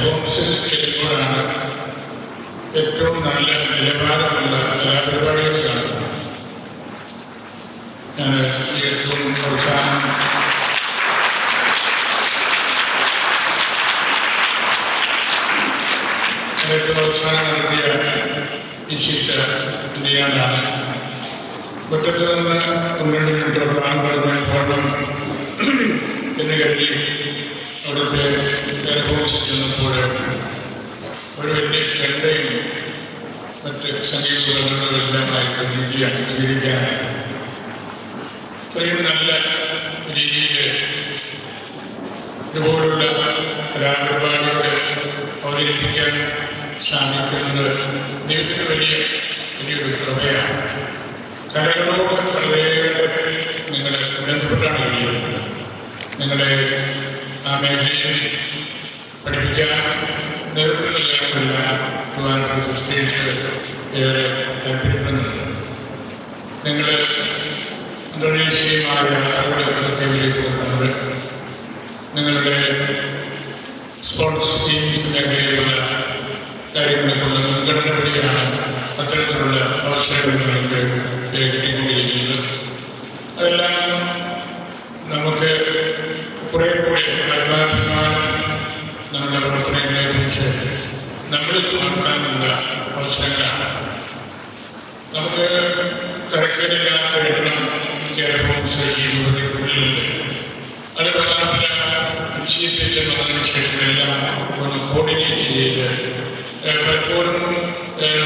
ഹോംസിൽ ചെല്ലുമ്പോഴാണ് ഏറ്റവും നല്ല നിലവാരമുള്ള കലാപരിപാടികൾ കാണുന്നത്. ഞാൻ ഏറ്റവും അവസാനം ഏറ്റവും അവസാനം നടത്തിയ വിശിഷ്ട ഇന്ത്യയിലാണ് മുറ്റത്ത് നിന്ന് പന്ത്രണ്ട് മിനിറ്റ് പ്ലാൻ പറഞ്ഞ പോകണം എന്ന് കരുതി അവിടുത്തെ അനുഭവിച്ചു ചെന്നപ്പോൾ ഒരു വലിയ ചെണ്ടയും മറ്റ് സംഗീത ഉപകരണങ്ങളും എല്ലാമായിട്ട് രീതിയാണ് സ്വീകരിക്കാനായി. ഇത്രയും നല്ല രീതിയിൽ ഇതുപോലുള്ള കലാപരിപാടികളെ അവതരിപ്പിക്കാൻ സാധിക്കുന്നത് ദൈവത്തിന് വലിയ വലിയൊരു കൃപയാണ്. കലകളോട് വളരെയേറെ നിങ്ങൾ ബന്ധപ്പെട്ടാണ് കഴിയുന്നത് നിങ്ങളെ ആ മേഖലയിൽ പഠിപ്പിക്കാൻ നേതൃത്വം നൽകാനുള്ള പ്രധാനപ്പെട്ട സിസ്റ്റേഴ്സ് ഏറെ നിങ്ങൾ ഇന്തോനേഷ്യയുമായ പോകുന്നത് നിങ്ങളുടെ സ്പോർട്സ് ടീംസ് മേഖലയിലുള്ള കാര്യങ്ങളെക്കുള്ള മുൻഗണന വഴിയാണ് അത്തരത്തിലുള്ള അവസരങ്ങൾ നിങ്ങൾക്ക്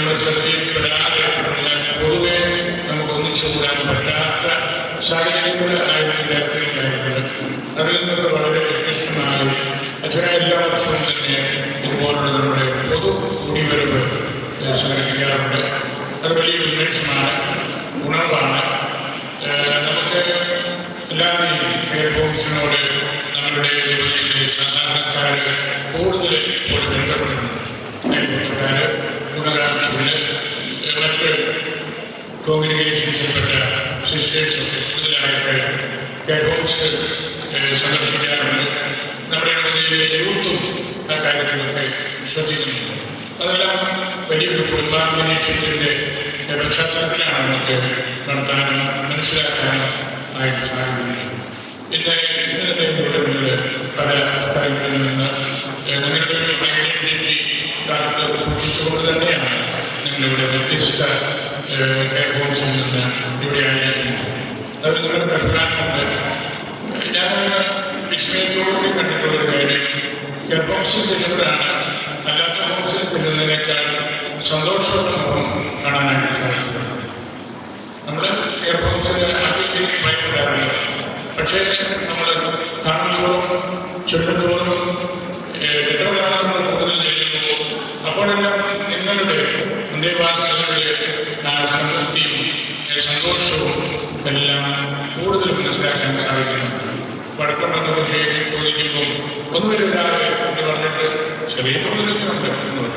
നമ്മുടെ ശ്രദ്ധയിൽപ്പെടാതെ പറഞ്ഞാൽ പൊതുവെ നമുക്ക് ഒന്നിച്ചു കൂടാൻ പറ്റാത്ത സാഹചര്യങ്ങൾ ആയിരുന്നു നേരത്തെ അതിൽ നിന്ന് വളരെ വ്യത്യസ്തമായി അച്ഛനെ എല്ലാ വർഷവും തന്നെ ഇതുപോലുള്ള നമ്മുടെ പൊതു കുടിവരവ് സംഘടിപ്പിക്കാറുണ്ട്. അത് വലിയ ഉന്മേഷമാണ് ഉണർവാണ്. നമുക്ക് എല്ലാവരെയും ഹോംസിനോട് നമ്മുടെ ജോലിയിലെ സാധാരണക്കാർ കൂടുതൽ ഇപ്പോൾ ബന്ധപ്പെടുന്നുണ്ട് മറ്റ് കോമ്യൂണിക്കേഷൻസിൽപ്പെട്ട സിസ്റ്റേഴ്സൊക്കെ കൂടുതലായിട്ട് കെയർ ഹോംസ് സന്ദർശിക്കാറുണ്ട്. നമ്മുടെ ഇടവകയിലെ യൂത്തും ആ കാര്യത്തിലൊക്കെ ശ്രദ്ധിക്കുന്നുണ്ട്. അതെല്ലാം വലിയൊരു കുടുംബാന്തരീക്ഷത്തിന്റെ പശ്ചാത്തലത്തിലാണ് നമുക്ക് നടത്താനും മനസ്സിലാക്കാനും ആയിട്ട് സാധിക്കുന്നത്. പിന്നെ ഇന്നത്തെ കൂടെ നിങ്ങൾ പല സ്ഥലങ്ങളിൽ നിന്ന് നിങ്ങളുടെ ഒരു ഐഡന്റിറ്റി കാലത്ത് സൂക്ഷിച്ചുകൊണ്ട് തന്നെയാണ് നിങ്ങളിവിടെ വ്യത്യസ്ത ഹെഡ്ഫോൺസിൽ നിന്ന് ഇവിടെ ആയിരുന്നു നിങ്ങളുടെ അഭിപ്രായമുണ്ട് ഞാൻ വിസ്മയത്തോടുകൂടി കണ്ടിട്ടുള്ളൊരു കാര്യം. ഹെഡ്ഫോൺസിൽ ചെല്ലുമ്പോഴാണ് അല്ലാത്ത ഹോംസിൽ ചെല്ലുന്നതിനേക്കാൾ സന്തോഷമുള്ള മുഖം കാണാനായിട്ട് സാധിക്കുന്നത്. നമ്മൾ ആദ്യം ഭയപ്പെടാറില്ല. പക്ഷേ നമ്മൾ കാണുന്നതോറും ചൊല്ലുന്നതോറും ഏഹ്, എത്ര കാലം നമ്മൾ കൂടുതൽ ചെയ്യുന്നു അപ്പോഴെല്ലാം നിങ്ങളുടെ അന്തേവാസികളുടെ ആ സംതൃപ്തിയും ഏഹ്, സന്തോഷവും എല്ലാം കൂടുതൽ മനസ്സിലാക്കാൻ സാധിക്കുന്നുണ്ട് വടക്കുണ്ടെന്ന് ചെയ്ത് ചോദിക്കുമ്പോൾ ഒന്നുമില്ല എന്ന് പറഞ്ഞിട്ട് ചെറിയ ഉണ്ട് എന്ന്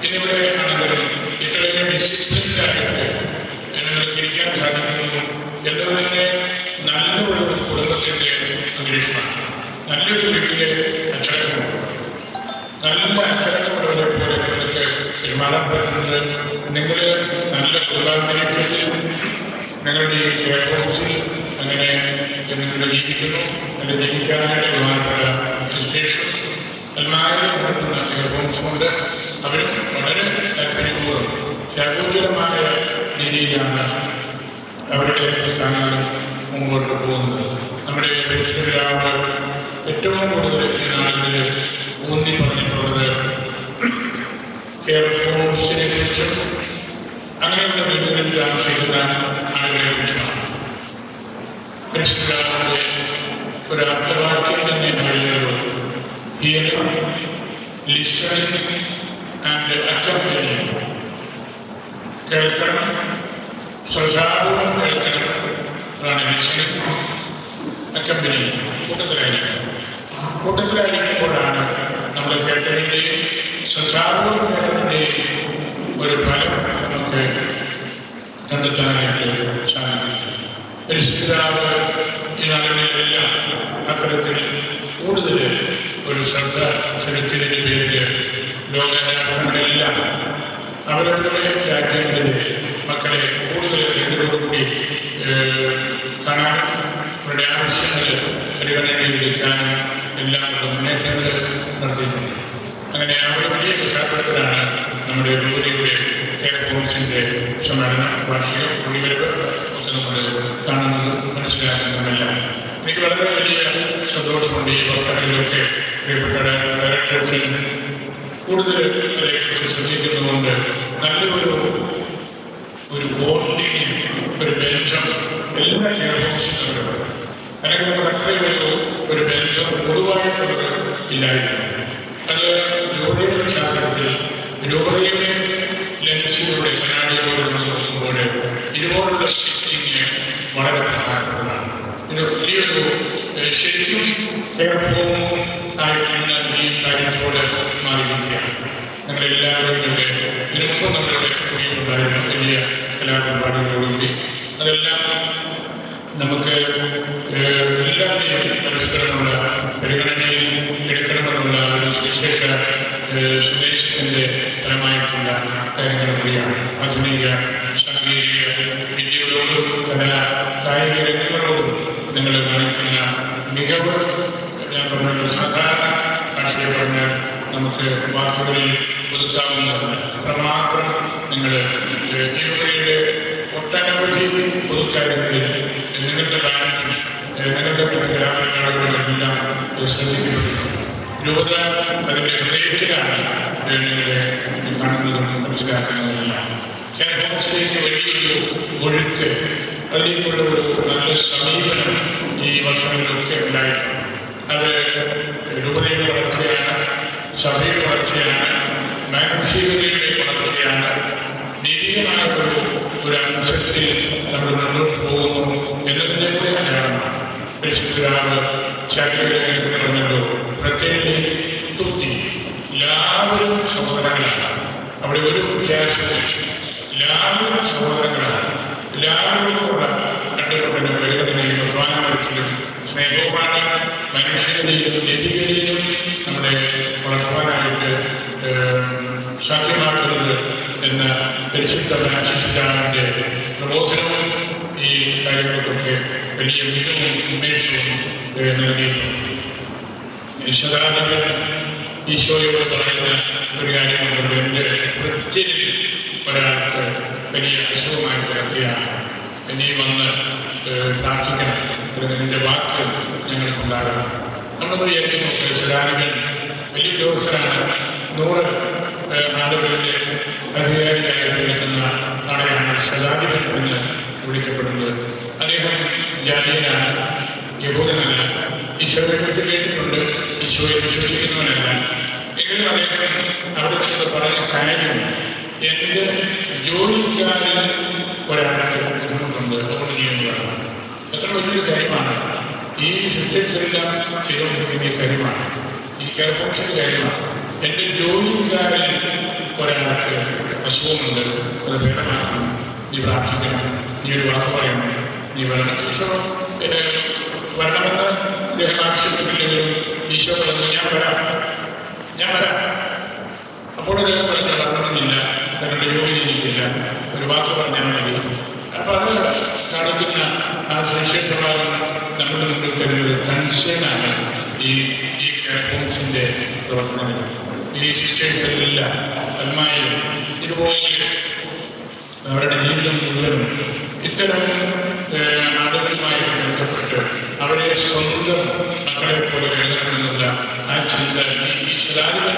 പിന്നെ ഇവിടെ ആണെങ്കിലും ഇത്രയും ഡിസിപ്ലിൻഡായിട്ട് നിങ്ങൾക്ക് ഇരിക്കാൻ സാധിക്കുന്നു എന്നതിന്റെ നല്ലൊരു കുടുംബത്തിന്റെ അന്തരീക്ഷമാണ്. നല്ലൊരു വീട്ടിലെ അച്ചടക്കമുണ്ട്. നല്ല അച്ചടക്കമുള്ളവരെ പോലെ നിങ്ങൾക്ക് പെരുമാറാൻ പറ്റുന്നത് നിങ്ങൾ നല്ല കുടുംബാന്തരീക്ഷത്തിൽ നിങ്ങളുടെ ഈ കെയർ ഹോംസിൽ അങ്ങനെ നിങ്ങൾ ജീവിക്കുന്നു. അങ്ങനെ ജീവിക്കാനായിട്ട് പ്രധാനപ്പെട്ട സിസ്റ്റേഴ്സും എല്ലാവരും നടത്തുന്ന കൊണ്ട് അവരും വളരെ താല്പര്യപൂർവം ശാകൂചരമായ രീതിയിലാണ് അവരുടെ പ്രസ്ഥാനങ്ങൾ മുമ്പോട്ട് പോകുന്നത്. നമ്മുടെ പരിസ്ഥിതിരാവ് ഏറ്റവും കൂടുതൽ ഈ നാളിൽ ഊന്നി പറഞ്ഞിട്ടുള്ളത്. കേരളത്തിനെ കുറിച്ചും അങ്ങനെയുള്ള വീടുകളിൽ താമസിക്കുന്ന ആളുകളെ കുറിച്ചാണ് പരിശുദ്ധാത്മാവിന്റെ ഒരു അർത്ഥവാക്യം ലിസണിംഗ് ആൻഡ് അക്കമ്പനിങ് കേൾക്കണം ശ്രദ്ധാപൂർവം കേൾക്കണം അതാണ് ലിസണിംഗ് അക്കമ്പനിങ് കൂട്ടത്തിലായിരിക്കണം കൂട്ടത്തിലായിരിക്കുമ്പോഴാണ് നമ്മൾ കേട്ടതിൻ്റെയും ശ്രദ്ധാപൂർവം കേട്ടതിൻ്റെയും ഒരു ഫലം നമുക്ക് കണ്ടെത്താനായിട്ട് സാധിക്കും പരിശുദ്ധാവ് ഈ നാളുകളിലെല്ലാം അത്തരത്തിൽ കൂടുതൽ ഒരു ശ്രദ്ധ ചെലുത്തിയതിന്റെ പേരിൽ ലോകരാഷ്ട്രങ്ങളില്ല അവരവരുടെ രാജ്യങ്ങളിലെ മക്കളെ കൂടുതൽ ഇതിനോടുകൂടി കാണാനും അവരുടെ ആവശ്യങ്ങൾ പരിഗണനയിലെടുക്കാനും എല്ലാം ഉള്ള മുന്നേറ്റങ്ങൾ നടത്തിയിട്ടുണ്ട്. അങ്ങനെ ഒരു വലിയ പശ്ചാത്തലത്തിലാണ് നമ്മുടെ രൂപതയുടെ കേരള കോൺഗ്രസിന്റെ സമ്മേളനം വാർഷികം കുടിവരവ് ഒക്കെ നമ്മൾ കാണുന്നത് മനസ്സിലാക്കുന്നതുമെല്ലാം എനിക്ക് വളരെ വലിയ സന്തോഷമുണ്ട് ഈ വർഷങ്ങളിലൊക്കെ. പ്രിയപ്പെട്ട ഡയറക്ടേഴ്സിൽ കൂടുതൽ അതിനെക്കുറിച്ച് ശ്രദ്ധിക്കുന്നതുകൊണ്ട് നല്ലൊരു ഒരു ബോണ്ടിങ് ഒരു ബന്ധം എല്ലാ കേരളത്തിലും അല്ലെങ്കിൽ നമുക്ക് അത്രയും ഒരു ബന്ധം പൊതുവായിട്ടുള്ളത് ഇല്ലായിരുന്നു. അത് രൂപതയുടെ പശ്ചാത്തലത്തിൽ രൂപതയുടെ ലെൻസിലൂടെ കനാടി പോലുള്ള നോക്കുമ്പോൾ ഇതുപോലുള്ള സിറ്റിങ് വളരെ പ്രധാനപ്പെട്ടതാണ്. ഇത് വലിയൊരു ശരിക്കും കേരളവും ആയിട്ടുള്ള ഈ കാര്യത്തോട് മാറിയിരിക്കുകയാണ് ഞങ്ങളെല്ലാവരും ഇവിടെ ഇതിനു മുമ്പ് നമ്മളിവിടെ കൂടിയിട്ടുണ്ടായിരുന്ന വലിയ കലാപരിപാടികളോടുകൂടി അതെല്ലാം നമുക്ക് എല്ലാവരെയും പരസ്പരമുള്ള പരിഗണനയിൽ എടുക്കണമെന്നുള്ള ഒരു സുവിശേഷ ഏഹ്, സന്ദേശത്തിന്റെ ഫലമായിട്ടുള്ള കാര്യങ്ങൾ കൂടിയാണ് ആധുനിക സാങ്കേതിക വിദ്യകളോടും കലാ കായിക രംഗങ്ങളോടും നിങ്ങൾ കാണിക്കുന്ന മികവ് ഞാൻ പറഞ്ഞ സാധാരണ ഭാഷയെ പറഞ്ഞാൽ നമുക്ക് വാക്കുകളിൽ ഒതുക്കാവുന്നതല്ല അത്രമാത്രം നിങ്ങൾ യുവതയുടെ ഒട്ടനവധി പൊതുക്കാര്യങ്ങളിൽ എങ്ങനത്തെ കാലത്തും എങ്ങനത്തെ ഗ്രാമീണകളിലെല്ലാം ശ്രദ്ധിക്കപ്പെട്ടിട്ടുണ്ട് രൂപത അതിന്റെ ഹൃദയത്തിലാണ് നിങ്ങളെ കാണുന്നതും മനസ്സിലാക്കുന്നതെല്ലാം കേരളത്തിലേക്ക് വലിയൊരു ഒഴുക്ക് അതിലേക്കുള്ള ഒരു നല്ല സമീപനം ഈ വർഷങ്ങളിലൊക്കെ ഉണ്ടായിട്ടുണ്ട്. അത് രൂപതയുടെ വളർച്ചയാണ് സഭയുടെ വളർച്ചയാണ് മാനുഷികതയുടെ വളർച്ചയാണ് നിരീയമായ ഒരു ഒരു നമ്മൾ മുന്നോട്ട് പോകുന്നു. എന്നതിന്റെ കൂടെ അടയാളമാണ് പരിശുദ്ധരാവ് ശാക്തികളിൽ പറഞ്ഞല്ലോ പ്രത്യേകിച്ച് തൃപ്തി എല്ലാവരും സഹോദരങ്ങളാണ്. അവിടെ ഒരു വ്യത്യാസവും എല്ലാവരും സഹോദരങ്ങളാണ്. എല്ലാവരും കൂടെ കണ്ടുകൊണ്ടും പരിഗണനയും പ്രധാനമറിച്ചിലും സ്നേഹവുമാണ്. മനുഷ്യരിലും ലഭികളിലും നമ്മുടെ വളർത്തുവാനായിട്ട് ഏഹ്, സാധ്യമാക്കുന്നത് എന്ന പരിശുദ്ധ ഫ്രാൻസിസ്കാരന്റെ പ്രബോധനവും ഈ കാര്യങ്ങൾക്കൊക്കെ വലിയ മികവും ഏഹ്, നൽകിയിട്ടുണ്ട് ഈശോയോട് പറയുന്ന ഒരു കാര്യമുണ്ട് എന്റെ വൃത്തിയിൽ ഒരാൾക്ക് വലിയ അസുഖമായി കിടക്കുകയാണ്. ഇനി വന്ന് പ്രാർത്ഥിക്കണം. നിന്റെ വാക്ക് ഞങ്ങൾക്കുണ്ടാകണം. നമ്മളൊരു വിചാരിച്ചു നോക്കുക വലിയ ഉദ്യോഗസ്ഥരാണ്. നൂറ് ഏഹ്, വിളിക്കപ്പെടുന്നത്. അദ്ദേഹം ജാതീയനാണ് യഹൂദനല്ല ഈശോയെ പറ്റി കേട്ടിട്ടുണ്ട്. ഈശോയെ വിശ്വസിക്കുന്നവനല്ല. എങ്കിലും അദ്ദേഹം അവിടെ ചെന്ന് പറഞ്ഞ കാര്യം എന്റെ ജോലിക്കാരിൽ ഒരാളെ ബുദ്ധിമുട്ടുണ്ട്. അതുകൊണ്ട് ചെയ്യുന്നതാണ് എത്ര വലിയൊരു കാര്യമാണ്. ഈ സിസ്റ്റേഴ്സെല്ലാം ചെയ്തുകൊണ്ടിരിക്കുന്ന കാര്യമാണ്. ഈ കെയർഫോഴ്സിന്റെ കാര്യമാണ്. എന്റെ ജോലിക്കാരിൽ ഒരാൾക്ക് അസുഖമുണ്ട് അത് ഭേദമാക്കണം നീ പ്രാർത്ഥിക്കണം. നീ ഒരു വാക്ക് പറയണം. നീ വരണം. ഈശോ വരണമെന്ന് അദ്ദേഹം ആവശ്യപ്പെട്ടില്ലെങ്കിലും ഈശോ പറഞ്ഞു ഞാൻ വരാം. ഞാൻ വരാം. അപ്പോൾ അദ്ദേഹം പറഞ്ഞു വരണമെന്നില്ല. തങ്ങളുടെ യോഗ്യത എനിക്കില്ല. ഒരു വാക്ക് പറഞ്ഞാൽ മതി. അപ്പൊ അത് കാണിക്കുന്ന ആ സുവിശേഷഭാഗം നമ്മുടെ മുമ്പിൽ തരുന്നത് കൺസേണാണ് ഈ ഈ കെയർഫോംസിന്റെ പ്രവർത്തനങ്ങൾ. ഈ സിസ്റ്റേഴ്സിലെല്ലാം അമ്മായി ഇതുപോലെ അവരുടെ ജീവിതം മുഴുവനും ഇത്തരം നാടുകളുമായി ബന്ധപ്പെട്ട് അവരെ സ്വന്തം മക്കളെ പോലെ കരുതണമെന്നുള്ള ആ ചിന്ത ഈ ശതാധിപൻ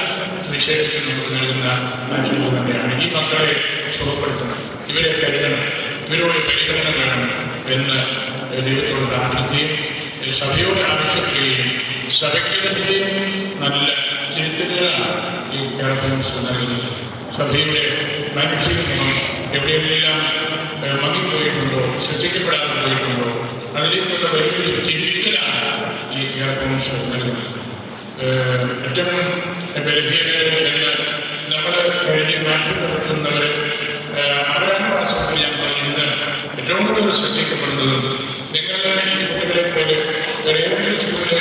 വിശേഷിച്ച് നൽകുന്ന ആ ചിന്ത തന്നെയാണ്. ഈ മക്കളെ സുഖപ്പെടുത്തണം. ഇവരെ കരുതണം. ഇവരോട് പരിഗണന വേണം എന്ന് ദൈവത്തോട് പ്രാർത്ഥിക്കുകയും സഭയോട് ആവശ്യപ്പെടുകയും സഭയ്ക്ക് തന്നെയും നല്ല തിരുത്തലുകളാണ് ഈ കേരളത്തിൽ നൽകുന്നത്. സഭയുടെ മാനുഷിക നിയമം എവിടെയെല്ലാം മങ്ങിപ്പോയിട്ടുണ്ടോ ശ്രദ്ധിക്കപ്പെടാതെ പോയിട്ടുണ്ടോ അതിലേക്കുള്ള വലിയൊരു തിരുത്തലാണ് ഈ കേരളത്തിൽ നൽകുന്നത്. ഏറ്റവും ബലഹീനര് എന്ന് നമ്മൾ കഴിഞ്ഞ് നാട്ടിൽ നടത്തുന്നവർ ആറാം മാസത്തിൽ ഞാൻ പറയുന്നത് ഏറ്റവും കൂടുതൽ ശ്രദ്ധിക്കപ്പെടുന്നത് നിങ്ങളുടെ ഈ കുട്ടികളെ പോലെ വേറെ ഏതെങ്കിലും കുട്ടികൾ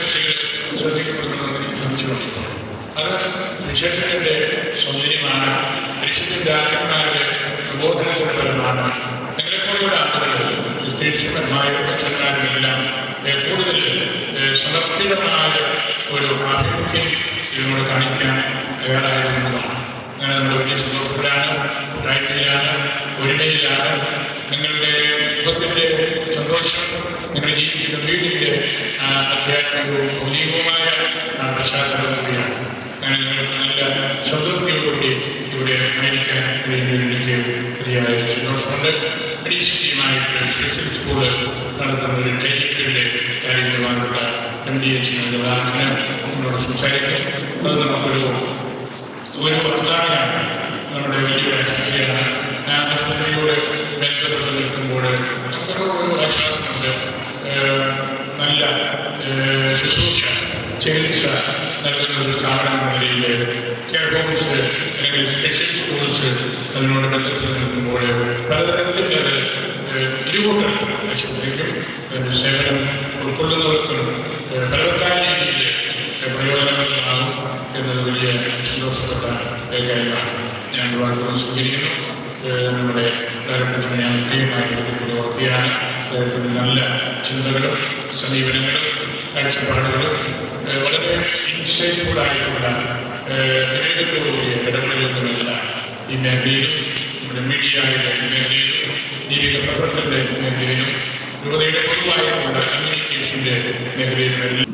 ശ്രദ്ധിക്കപ്പെടുന്നതെന്ന് എനിക്ക് സംശയമുണ്ട്. അത് വിശേഷത്തിന്റെ സൗന്ദര്യമാണ് പരിശുദ്ധ ആത്മാരുടെ പ്രബോധനത്തിന്റെ ഫലമാണ് നിങ്ങളെപ്പോലെയുള്ള ആളുകൾ അച്ഛന്മാരുമെല്ലാം ഏഹ്, കൂടുതൽ സമർപ്പിതമായ ഒരു ആഭിമുഖ്യം ഇതിനോട് കാണിക്കാൻ തയ്യാറായിരുന്നതാണ് അങ്ങനെ നമ്മൾ വലിയ സന്തോഷത്തിലാണ് കൂട്ടായ്മയിലാണ് ഒരുമയിലാണ് നിങ്ങളുടെ കുടുംബത്തിന്റെ സന്തോഷം നിങ്ങളുടെ ജീവിക്കുന്ന വീടിന്റെ ആ, ആധ്യാത്മികവും ഭൗതികവുമായ പശ്ചാത്തലം കൂടിയാണ്. അങ്ങനെ നിങ്ങൾക്ക് നല്ല സംതൃപ്തിയോടുകൂടി ഇവിടെ ആയിരിക്കാൻ കഴിയുന്നതിൽ എനിക്ക് വലിയ സന്തോഷമുണ്ട് പരീക്ഷയ്ക്കുമായിട്ട് സ്പെഷ്യൽ സ്കൂൾ നടത്തുന്ന ഒരു ട്രെയിനിങ്ങിന്റെ കാര്യങ്ങളുമായിട്ടുള്ള എം ഡി എച്ച് പ്രാർത്ഥന നമ്മളോട് സംസാരിക്കും. അത് നമുക്കൊരു ഒരു വാഗ്ദാനമാണ് നമ്മുടെ വലിയൊരു ആശുപത്രിയാണ് ആ ആശുപത്രിയോട് ബന്ധപ്പെട്ട് നിൽക്കുമ്പോൾ ഒരു ആശ്വാസമുണ്ട്. നല്ല ശുശ്രൂഷ ചികിത്സ നൽകുന്ന ഒരു സ്ഥാപനം എന്ന നിലയിൽ കെയർ ഹോംസ് അല്ലെങ്കിൽ സ്പെഷ്യൽ സ്കൂൾസ് അതിനോട് പലതരത്തിലത് ഇരുകൂട്ടർ ആശുപത്രിക്കും അതിന്റെ സേവനം ഉൾക്കൊള്ളുന്നവർക്കും ഫലവത്തായ രീതിയിൽ പ്രയോജനപ്രദമാകും എന്നത് വലിയ സന്തോഷപ്പെട്ട കാര്യമാണ്. ഞാൻ വളരെ സ്വീകരിക്കുന്നു നമ്മുടെ ഡയറക്ടറിനെ ഞാൻ ബന്ധപ്പെട്ട് ഓർക്കുകയാണ് അദ്ദേഹത്തിന്റെ നല്ല ചിന്തകളും സമീപനങ്ങളും മേഖലയിലും യുവതയുടെ പൊതുവായ കമ്മ്യൂണിക്കേഷന്റെ മേഖലയിലും